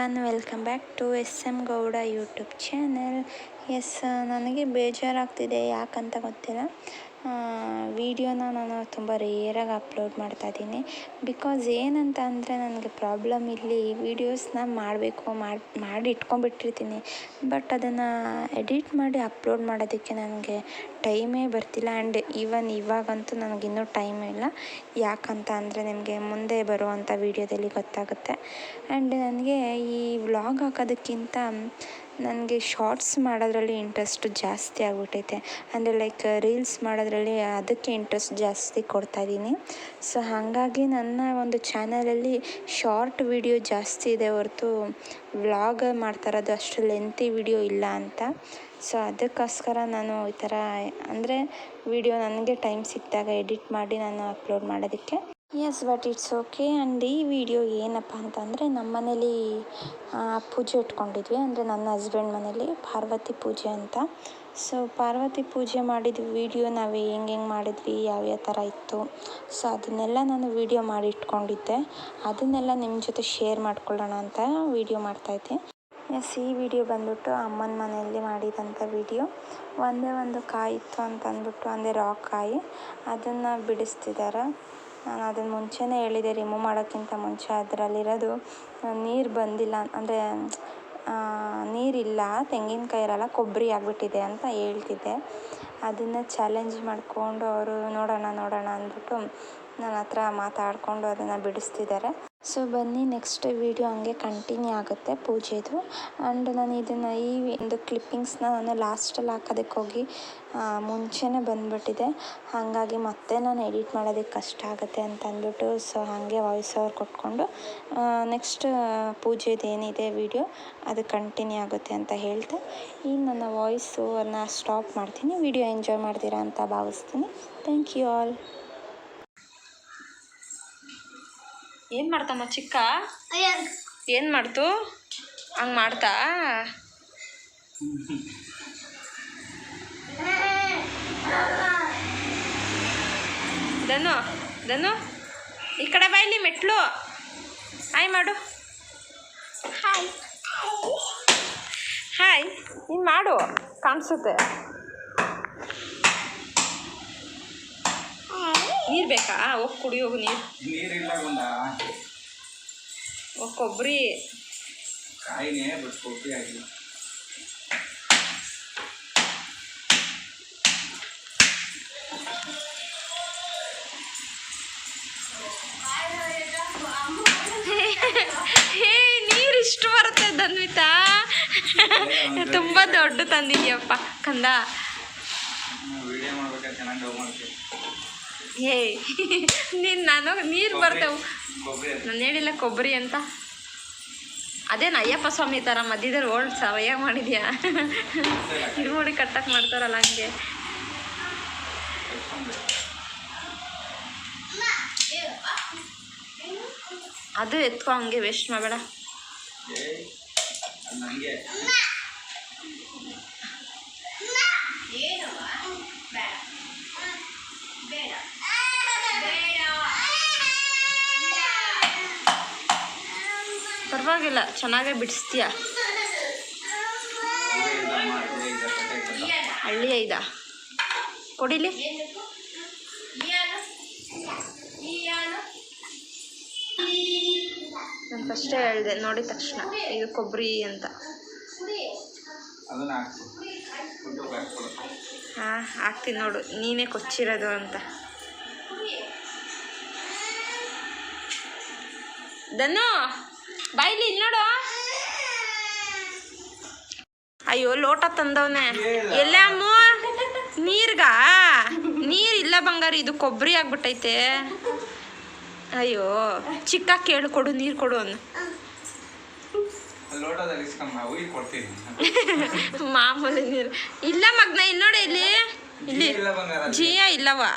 One welcome back to S M Gowda YouTube channel yes ನನಗೆ ಬೇಜಾರಾಗ್ತಿದೆ, ಯಾಕಂತ ಗೊತ್ತಿಲ್ಲ. ವೀಡಿಯೋನ ನಾನು ತುಂಬ ರೇರಾಗಿ ಅಪ್ಲೋಡ್ ಮಾಡ್ತಾ ಇದ್ದೀನಿ. ಬಿಕಾಸ್ ಏನಂತ ಅಂದರೆ ನನಗೆ ಪ್ರಾಬ್ಲಮ್ ಇಲ್ಲಿ ವೀಡಿಯೋಸ್ನ ಮಾಡಬೇಕು, ಮಾಡಿ ಮಾಡಿ ಇಟ್ಕೊಂಡ್ಬಿಟ್ಟಿರ್ತೀನಿ ಬಟ್ ಅದನ್ನು ಎಡಿಟ್ ಮಾಡಿ ಅಪ್ಲೋಡ್ ಮಾಡೋದಕ್ಕೆ ನನಗೆ ಟೈಮೇ ಬರ್ತಿಲ್ಲ. ಆ್ಯಂಡ್ ಈವನ್ ಇವಾಗಂತೂ ನನಗಿನ್ನೂ ಟೈಮ್ ಇಲ್ಲ. ಯಾಕಂತ ಅಂದರೆ ನಿಮಗೆ ಮುಂದೆ ಬರುವಂಥ ವೀಡಿಯೋದಲ್ಲಿ ಗೊತ್ತಾಗುತ್ತೆ. ಆ್ಯಂಡ್ ನನಗೆ ವ್ಲಾಗ್ ಹಾಕೋದಕ್ಕಿಂತ ನನಗೆ ಶಾರ್ಟ್ಸ್ ಮಾಡೋದ್ರಲ್ಲಿ ಇಂಟ್ರೆಸ್ಟ್ ಜಾಸ್ತಿ ಆಗಿಬಿಟ್ಟೈತೆ. ಅಂದರೆ ಲೈಕ್ ರೀಲ್ಸ್ ಮಾಡೋದ್ರಲ್ಲಿ ಅದಕ್ಕೆ ಇಂಟ್ರೆಸ್ಟ್ ಜಾಸ್ತಿ ಕೊಡ್ತಾ ಇದ್ದೀನಿ. ಸೊ ಹಾಗಾಗಿ ನನ್ನ ಒಂದು ಚಾನಲಲ್ಲಿ ಶಾರ್ಟ್ ವಿಡಿಯೋ ಜಾಸ್ತಿ ಇದೆ ಹೊರತು ವ್ಲಾಗ್ ಮಾಡ್ತಾ ಇರೋದು ಅಷ್ಟು ಲೆಂತಿ ವಿಡಿಯೋ ಇಲ್ಲ ಅಂತ. ಸೊ ಅದಕ್ಕೋಸ್ಕರ ನಾನು ಈ ಥರ, ಅಂದರೆ ವಿಡಿಯೋ ನನಗೆ ಟೈಮ್ ಸಿಕ್ಕಿದಾಗ ಎಡಿಟ್ ಮಾಡಿ ನಾನು ಅಪ್ಲೋಡ್ ಮಾಡೋದಕ್ಕೆ yes but it's okay and ಈ ವಿಡಿಯೋ ಏನಪ್ಪ ಅಂತಂದರೆ ನಮ್ಮ ಮನೇಲಿ ಪೂಜೆ ಇಟ್ಕೊಂಡಿದ್ವಿ. ಅಂದರೆ ನನ್ನ ಹಸ್ಬೆಂಡ್ ಮನೇಲಿ ಪಾರ್ವತಿ ಪೂಜೆ ಅಂತ. ಸೊ ಪಾರ್ವತಿ ಪೂಜೆ ಮಾಡಿದ ವಿಡಿಯೋ ನಾವು ಹೆಂಗೆ ಹೆಂಗೆ ಮಾಡಿದ್ವಿ ಯಾವ್ಯಾವ ಥರ ಇತ್ತು. ಸೊ ಅದನ್ನೆಲ್ಲ ನಾನು ವಿಡಿಯೋ ಮಾಡಿ ಇಟ್ಕೊಂಡಿದ್ದೆ. ಅದನ್ನೆಲ್ಲ ನಿಮ್ಮ ಜೊತೆ ಶೇರ್ ಮಾಡ್ಕೊಳ್ಳೋಣ ಅಂತ ವಿಡಿಯೋ ಮಾಡ್ತಾಯಿದ್ದೆ ಎಸ್ ಈ ವಿಡಿಯೋ ಬಂದ್ಬಿಟ್ಟು ಅಮ್ಮನ ಮನೆಯಲ್ಲಿ ಮಾಡಿದಂಥ ವಿಡಿಯೋ ಒಂದೇ ಒಂದು ಕಾಯಿ ಇತ್ತು ಅಂತ ಅಂದ್ಬಿಟ್ಟು, ಒಂದೇ ರಾಕ್ ಕಾಯಿ. ಅದನ್ನು ಬಿಡಿಸ್ತಿದ್ದಾರೆ ನಾನು ಅದನ್ನು ಮುಂಚೆನೇ ಹೇಳಿದೆ, ರಿಮೂವ್ ಮಾಡೋಕ್ಕಿಂತ ಮುಂಚೆ ಅದರಲ್ಲಿರೋದು ನೀರು ಬಂದಿಲ್ಲ ಅಂದರೆ ನೀರಿಲ್ಲ, ತೆಂಗಿನಕಾಯಿ ಇರಲ್ಲ, ಕೊಬ್ಬರಿ ಆಗಿಬಿಟ್ಟಿದೆ ಅಂತ ಹೇಳ್ತಿದ್ದೆ. ಅದನ್ನು ಚಾಲೆಂಜ್ ಮಾಡಿಕೊಂಡು ಅವರು ನೋಡೋಣ ನೋಡೋಣ ಅಂದ್ಬಿಟ್ಟು ನನ್ನ ಹತ್ರ ಮಾತಾಡಿಕೊಂಡು ಅದನ್ನು ಬಿಡಿಸ್ತಿದ್ದಾರೆ. ಸೊ ಬನ್ನಿ ನೆಕ್ಸ್ಟ್ ವೀಡಿಯೋ ಹಂಗೆ ಕಂಟಿನ್ಯೂ ಆಗುತ್ತೆ ಪೂಜೆದು. ಆ್ಯಂಡ್ ನಾನು ಇದನ್ನು ಈ ಒಂದು ಕ್ಲಿಪ್ಪಿಂಗ್ಸ್ನ ನಾನು ಲಾಸ್ಟಲ್ಲಿ ಹಾಕೋದಕ್ಕೆ ಹೋಗಿ ಮುಂಚೆನೇ ಬಂದುಬಿಟ್ಟಿದೆ. ಹಾಗಾಗಿ ಮತ್ತೆ ನಾನು ಎಡಿಟ್ ಮಾಡೋದಕ್ಕೆ ಕಷ್ಟ ಆಗುತ್ತೆ ಅಂತ ಅಂದ್ಬಿಟ್ಟು ಸೊ ಹಾಗೆ ವಾಯ್ಸ್ ಓವರ್ ಕೊಟ್ಕೊಂಡು ನೆಕ್ಸ್ಟ್ ಪೂಜೆದು ಏನಿದೆ ವೀಡಿಯೋ ಅದು ಕಂಟಿನ್ಯೂ ಆಗುತ್ತೆ ಅಂತ ಹೇಳ್ತಾ. ಈ ನನ್ನ ವಾಯ್ಸ್ ಓವರ್ನ ಸ್ಟಾಪ್ ಮಾಡ್ತೀನಿ. ವೀಡಿಯೋ ಎಂಜಾಯ್ ಮಾಡ್ತೀರಾ ಅಂತ ಭಾವಿಸ್ತೀನಿ. ಥ್ಯಾಂಕ್ ಯು ಆಲ್ ಏನು ಮಾಡ್ತಮ್ಮ ಚಿಕ್ಕ? ಏನು ಮಾಡ್ತು? ಹಂಗೆ ಮಾಡ್ತಾ? ಧನು ಧನು ಈ ಕಡೆ ಬಾ ಇಲ್ಲಿ ಮೆಟ್ಲು. ಹಾಯ್ ಮಾಡು. ಹಾಯ್. ಹಾಯ್ ನೀನು ಮಾಡು ಕಾಣಿಸುತ್ತೆ. ನೀರು ಬೇಕಾ? ಹೋಗಿ ಕುಡಿ ಹೋಗು ನೀರು. ನೀರಿಲ್ಲ ಹೋಗಿ ಕೊಬ್ಬರಿ ಕಾಯಿನೇ ಬಟ್ ಕೊಬ್ಬರಿ ಆಗಿಲ್ಲ ನೀರು ಇಷ್ಟು ಬರುತ್ತೆ ಧನ್ವಿತಾ. ತುಂಬ ದೊಡ್ಡ ತಂದಿದ್ಯಪ್ಪ. ಕಂದ. ವಿಡಿಯೋ ಮಾಡ್ಬೇಕಾದ್ರೆ ಚೆನ್ನಾಗಿ ಡವ್ ಮಾಡ್ತೀವಿ. ಹೇ ನೀನು ನಾನು ನೀರು ಬರ್ತೇವು. ನಾನು ಹೇಳಿಲ್ಲ ಕೊಬ್ಬರಿ ಅಂತ. ಅದೇನು ಅಯ್ಯಪ್ಪ ಸ್ವಾಮಿ ಥರ ಮಧ್ಯದಲ್ಲಿ ಓಲ್ಡ್ ಸಾವಯ ಮಾಡಿದ್ಯಾ? ಇರುಮುಡಿ ಕಟ್ಟಕ್ಕೆ ಮಾಡ್ತಾರಲ್ಲ ಹಂಗೆ. ಅದು ಎತ್ಕೊ ಹಂಗೆ ವೇಸ್ಟ್ ಮಾಡಬೇಡ ಏಯ್ ಅದು ನನಗೆ ಪರವಾಗಿಲ್ಲ ಚೆನ್ನಾಗೇ ಬಿಡಿಸ್ತೀಯ? ಹಳ್ಳಿ ಐದ? ಕೊಡಿಲಿ? ನಾನು ಫಸ್ಟೇ ಹೇಳಿದೆ ನೋಡಿದ ತಕ್ಷಣ. ಇದು ಕೊಬ್ಬರಿ ಅಂತ. ಹಾಂ ಹಾಕ್ತೀನಿ ನೋಡು ನೀನೇ ಕೊಚ್ಚಿರೋದು ಅಂತ. ಧನು! ಇಲ್ಲ ನೋಡು. ಅಯ್ಯೋ ಲೋಟ ತಂದವನೆ. ಎಲ್ಲ ಅಮ್ಮ ನೀರ್ಗ? ನೀರ್ ಇಲ್ಲ ಬಂಗಾರ ಇದು ಕೊಬ್ಬರಿ ಆಗ್ಬಿಟ್ಟೈತೆ. ಅಯ್ಯೋ ಚಿಕ್ಕ ಕೇಳು ಕೊಡು ನೀರು ಕೊಡು ಅನ್ನು. ಮಾಮೂಲಿ ನೀರು. ಇಲ್ಲ ಮಗ್ನ ಇಲ್ಲಿ ನೋಡಿ ಇಲ್ಲಿ. ಇಲ್ಲಿ. ಜಿಯ ಇಲ್ಲವಾ?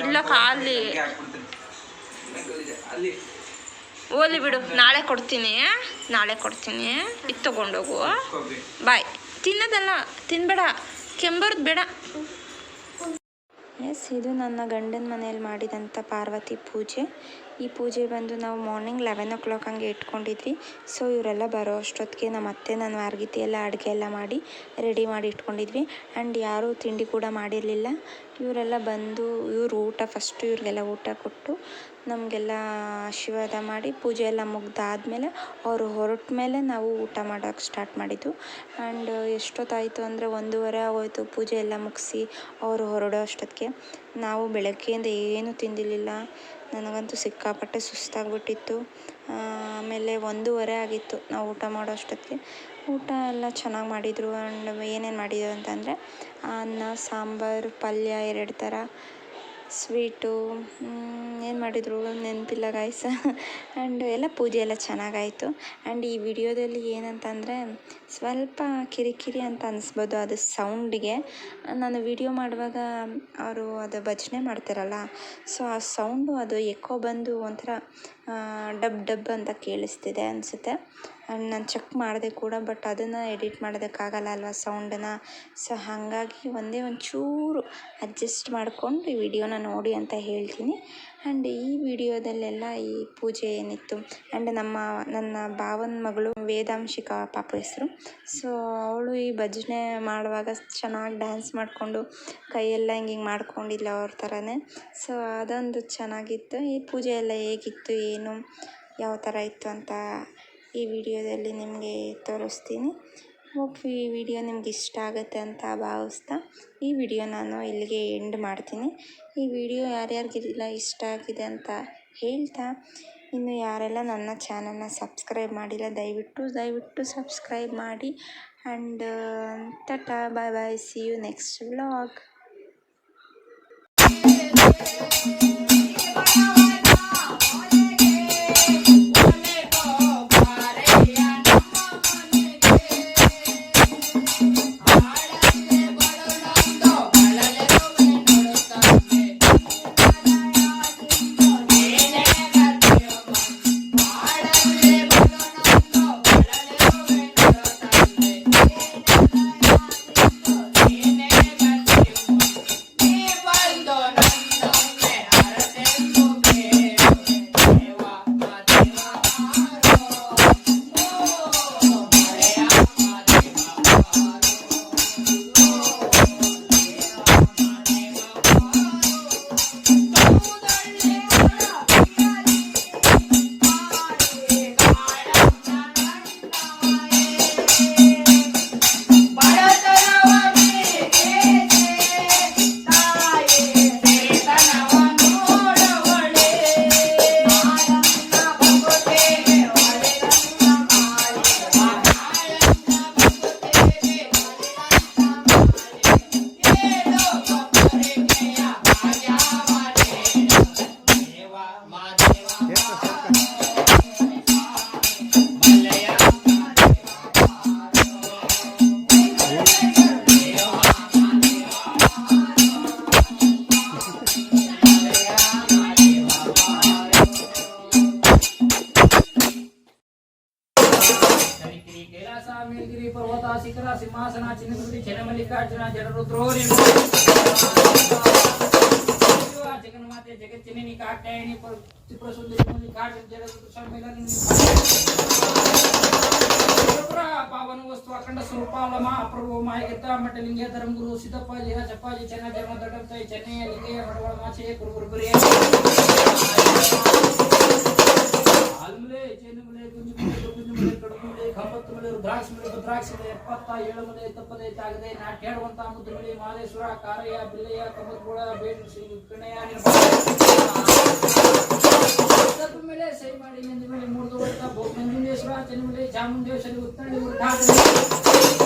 ಇಲ್ಲ ಖಾಲಿ ಹಂಗೆ ಹಾಕ್ಬಿಡ್ತೀನಿ. ಇದೆ, ಅಲ್ಲಿ ಓಲಿ ಬಿಡು. ನಾಳೆ ಕೊಡ್ತೀನಿ. ನಾಳೆ ಕೊಡ್ತೀನಿ. ಇದು ತೊಗೊಂಡೋಗು. ಬಾಯ್. ತಿನ್ನೋದಲ್ಲ. ತಿನ್ಬೇಡ. ಕೆಂಬರ್ದು ಬೇಡ. ಎಸ್ ಇದು ನನ್ನ ಗಂಡನ ಮನೆಯಲ್ಲಿ ಮಾಡಿದಂಥ ಪಾರ್ವತಿ ಪೂಜೆ. ಈ ಪೂಜೆ ಬಂದು ನಾವು ಮಾರ್ನಿಂಗ್ ಲೆವೆನ್ ಓ ಕ್ಲಾಕ್ ಹಂಗೆ ಇಟ್ಕೊಂಡಿದ್ವಿ. ಸೊ ಇವರೆಲ್ಲ ಬರೋ ಅಷ್ಟೊತ್ತಿಗೆ ನಮ್ಮ ಅತ್ತೆ ನಾನು ವಾರ್ಗಿತಿ ಎಲ್ಲ ಅಡುಗೆ ಎಲ್ಲ ಮಾಡಿ ರೆಡಿ ಮಾಡಿ ಇಟ್ಕೊಂಡಿದ್ವಿ. ಆ್ಯಂಡ್ ಯಾರೂ ತಿಂಡಿ ಕೂಡ ಮಾಡಿರಲಿಲ್ಲ. ಇವರೆಲ್ಲ ಬಂದು, ಇವರು ಊಟ ಫಸ್ಟು ಇವ್ರಿಗೆಲ್ಲ ಊಟ ಕೊಟ್ಟು, ನಮಗೆಲ್ಲ ಆಶೀರ್ವಾದ ಮಾಡಿ ಪೂಜೆ ಎಲ್ಲ ಮುಗ್ದಾದ್ಮೇಲೆ ಅವರು ಹೊರಟ ಮೇಲೆ ನಾವು ಊಟ ಮಾಡೋಕ್ಕೆ ಸ್ಟಾರ್ಟ್ ಮಾಡಿದ್ದು. ಆ್ಯಂಡ್ ಎಷ್ಟೊತ್ತಾಯಿತು ಅಂದರೆ ಒಂದೂವರೆ ಆಗೋಯ್ತು ಪೂಜೆ ಎಲ್ಲ ಮುಗಿಸಿ ಅವರು ಹೊರಡೋ ಅಷ್ಟೊತ್ತಿಗೆ. ನಾವು ಬೆಳಗ್ಗೆಯಿಂದ ಏನೂ ತಿಂದಿರಲಿಲ್ಲ. ನನಗಂತೂ ಸಿಕ್ಕಾಪಟ್ಟೆ ಸುಸ್ತಾಗ್ಬಿಟ್ಟಿತ್ತು. ಆಮೇಲೆ ಒಂದೂವರೆ ಆಗಿತ್ತು ನಾವು ಊಟ ಮಾಡೋ ಅಷ್ಟೊತ್ತಿಗೆ. ಊಟ ಎಲ್ಲ ಚೆನ್ನಾಗಿ ಮಾಡಿದರು. ಆ್ಯಂಡ್ ಏನೇನು ಮಾಡಿದ್ರು ಅಂತಂದರೆ, ಅನ್ನ, ಸಾಂಬಾರು, ಪಲ್ಯ ಎರಡು ಥರ. ಸ್ವೀಟು ಏನು ಮಾಡಿದರು ನೆನಪಿಲ್ಲ ಗಾಯ್ಸ್ ಆ್ಯಂಡ್ ಎಲ್ಲ ಪೂಜೆ ಎಲ್ಲ ಚೆನ್ನಾಗಾಯಿತು. ಆ್ಯಂಡ್ ಈ ವಿಡಿಯೋದಲ್ಲಿ ಏನಂತಂದರೆ ಸ್ವಲ್ಪ ಕಿರಿಕಿರಿ ಅಂತ ಅನಿಸ್ಬೋದು ಅದು ಸೌಂಡಿಗೆ ನಾನು ವಿಡಿಯೋ ಮಾಡುವಾಗ ಅವರು ಅದು ಭಜನೆ ಮಾಡ್ತಾರಲ್ಲ ಸೊ ಆ ಸೌಂಡು ಅದು ಎಕೋ ಬಂದು ಒಂಥರ ಡಬ್ ಡಬ್ ಅಂತ ಕೇಳಿಸ್ತಿದೆ ಅನಿಸುತ್ತೆ. ಆ್ಯಂಡ್ ನಾನು ಚೆಕ್ ಮಾಡಿದೆ ಕೂಡ ಬಟ್ ಅದನ್ನು ಎಡಿಟ್ ಮಾಡೋದಕ್ಕಾಗಲ್ಲ ಅಲ್ವಾ ಸೌಂಡನ್ನು ಸೊ ಹಾಗಾಗಿ ಒಂದೇ ಒಂಚೂರು ಅಡ್ಜಸ್ಟ್ ಮಾಡಿಕೊಂಡು ಈ ವಿಡಿಯೋನ ನೋಡಿ ಅಂತ ಹೇಳ್ತೀನಿ. ಆ್ಯಂಡ್ ಈ ವಿಡಿಯೋದಲ್ಲೆಲ್ಲ ಈ ಪೂಜೆ ಏನಿತ್ತು ಆ್ಯಂಡ್ ನಮ್ಮ, ನನ್ನ ಭಾವನ ಮಗಳು ವೇದಾಂಶಿಕ ಪಾಪ ಹೆಸರು. ಸೊ ಅವಳು ಈ ಭಜನೆ ಮಾಡುವಾಗ ಚೆನ್ನಾಗಿ ಡ್ಯಾನ್ಸ್ ಮಾಡಿಕೊಂಡು, ಕೈಯೆಲ್ಲ ಹಿಂಗೆ ಹಿಂಗೆ ಮಾಡ್ಕೊಂಡಿಲ್ಲ ಅವ್ರ ಥರನೇ ಸೊ ಅದೊಂದು ಚೆನ್ನಾಗಿತ್ತು. ಈ ಪೂಜೆ ಎಲ್ಲ ಹೇಗಿತ್ತು, ಏನು, ಯಾವ ಥರ ಇತ್ತು ಅಂತ ಈ ವಿಡಿಯೋದಲ್ಲಿ ನಿಮಗೆ ತೋರಿಸ್ತೀನಿ. ಹೋಪ್ ಈ ವಿಡಿಯೋ ನಿಮ್ಗೆ ಇಷ್ಟ ಆಗುತ್ತೆ ಅಂತ ಭಾವಿಸ್ತಾ ಈ ವಿಡಿಯೋ ನಾನು ಇಲ್ಲಿಗೆ ಎಂಡ್ ಮಾಡ್ತೀನಿ. ಈ ವಿಡಿಯೋ ಯಾರ್ಯಾರಿಗೆಲ್ಲ ಇಷ್ಟ ಆಗಿದೆ ಅಂತ ಹೇಳ್ತಾ ಇನ್ನು ಯಾರೆಲ್ಲ ನನ್ನ ಚಾನಲ್ನ ಸಬ್ಸ್ಕ್ರೈಬ್ ಮಾಡಿಲ್ಲ, ದಯವಿಟ್ಟು ದಯವಿಟ್ಟು ಸಬ್ಸ್ಕ್ರೈಬ್ ಮಾಡಿ and tata bye bye see you next vlog జడరుద్రో జగన్మాతే జగచ్చిని కాటాయని త్రిపురసుందరి కాట జడరుద్రమిలని పావన వస్తు అఖండ స్వరూపాలమ అప్రభు మాయగిద్ద మట్టలింగేతరం గురు సిద్ధప్పాజీ రజప్పాజీ చెన్న జన్మ దొడ్డంతో చెన్నయ్య లింగయ్య మడవడమ చేయ గురు గురు గురియా ಭದ್ರಾಕ್ಷಮಲೆ ಎಪ್ಪತ್ತ ಏಳು ಮನೆ ತಪ್ಪದೆ ತಾಗದೆ ನಾಟ್ಯಾಡುವಂತ ಮುದ್ದುಮಲೆ ಮಾದೇಶ್ವರ, ಕಾರಯ್ಯ ಬಿಲ್ಲಯ್ಯ ಕಮತ್ಗೋಳ ಬೇಡು ಶ್ರೀ ಕಣಯ್ಯ ಮೇಲೆ ಸೈ ಮಾಡಿ ನಂದಿ ಮೇಲೆ ಮೂರ್ದು ಭೋಗ ನಂಜುಂಡೇಶ್ವರ ಚೆನ್ನಿಮಲೆ ಚಾಮುಂಡೇಶ್ವರಿ ಉತ್ತಳ್ಳಿ ಉದ್ಘಾಟನೆ